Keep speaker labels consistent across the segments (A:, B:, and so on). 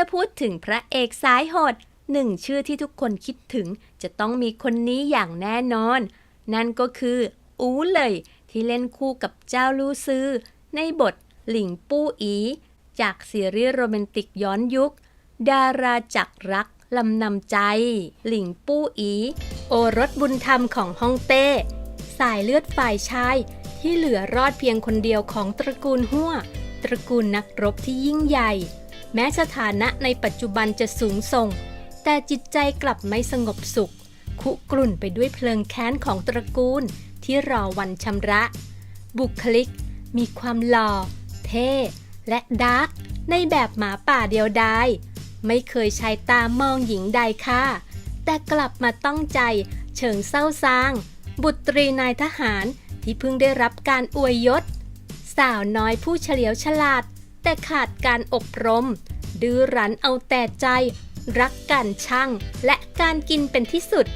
A: มื่อพูดถึงพระเอกสายโหดหนึ่งชื่อที่ทุกคนคิดถึงจะต้องมีคนนี้อย่างแน่นอน นั่นก็คือ อูเลย ที่เล่นคู่กับเจ้าลูซือ ในบทหลิงปู้อี จากซีรีส์โรแมนติกย้อนยุค ดาราจักรรักลำนำใจ หลิงปู้อี โอรสบุญธรรมของฮ่องเต้ สายเลือดฝ่ายชาย ที่เหลือรอดเพียงคนเดียวของตระกูลหัวตระกูลนักรบที่ยิ่งใหญ่ แม้สถานะในปัจจุบันจะสูงส่ง แต่จิตใจกลับไม่สงบสุข คุกรุ่นไปด้วยเพลิงแค้นของตระกูลที่รอวันชำระ บุคลิก มีความหล่อ เท่ และดาร์กในแบบหมาป่าเดียวดายไม่เคยใช้ตามองหญิงใดค่ะ แต่กลับมาต้องใจเฉิงเศร้าซาง บุตรีนายทหารที่เพิ่งได้รับการอวยยศ สาวน้อยผู้เฉลียวฉลาด แต่ขาดการอบรม ดื้อรั้นเอาแต่ใจ รักการช่างและการกินเป็นที่สุด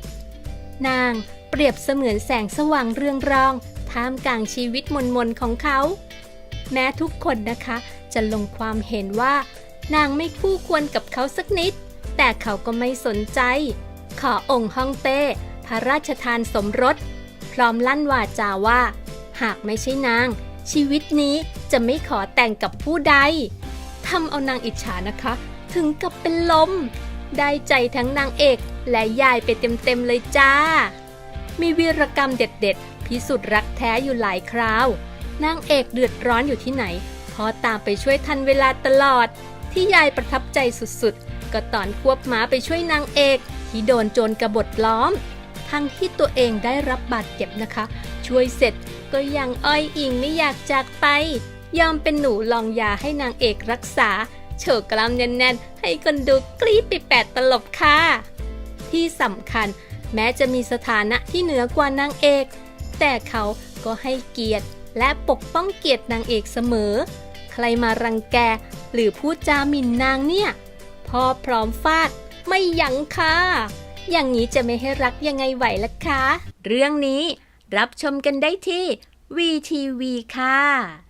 A: นางเปรียบเสมือนแสงสว่างเรืองรอง ท่ามกลางชีวิตมนมนของเขา แม้ทุกคนนะคะจะลงความเห็นว่า นางไม่คู่ควรกับเขาสักนิด แต่เขาก็ไม่สนใจ ขอองค์ฮ่องเต้ พระราชทานสมรส พร้อมลั่นวาจาว่า หากไม่ใช่นาง ชีวิตนี้จะไม่ขอแต่งกับผู้ใดทำเอานางอิจฉานะคะ ถึงกับเป็นลม ได้ใจทั้งนางเอกและยายไปเต็มๆเลยจ้า มีวีรกรรมเด็ดๆ พิสูจน์รักแท้อยู่หลายคราว นางเอกเดือดร้อนอยู่ที่ไหน พอตามไปช่วยทันเวลาตลอด ที่ยายประทับใจสุดๆ ก็ตอนควบม้าไปช่วยนางเอก ที่โดนโจรกระบฏล้อม ทั้งที่ตัวเองได้รับบาดเจ็บนะคะ ช่วยเสร็จก็ยังอ้อยอิงไม่อยากจากไป ยอมเป็นหนูลองยาให้นางเอกรักษาโฉกกล้ามแน่นๆ ให้คนดูกรี๊ดไปแปดตลบค่ะ ที่สำคัญแม้จะมีสถานะที่เหนือกว่านางเอก แต่เขาก็ให้เกียรติและปกป้องเกียรตินางเอกเสมอ ใครมารังแกหรือพูดจาหมิ่นนางเนี่ยพ่อพร้อมฟาดไม่ยั้งค่ะ อย่างนี้จะไม่ให้รักยังไงไหวล่ะคะ เรื่องนี้รับชมกันได้ที่ VTV ค่ะ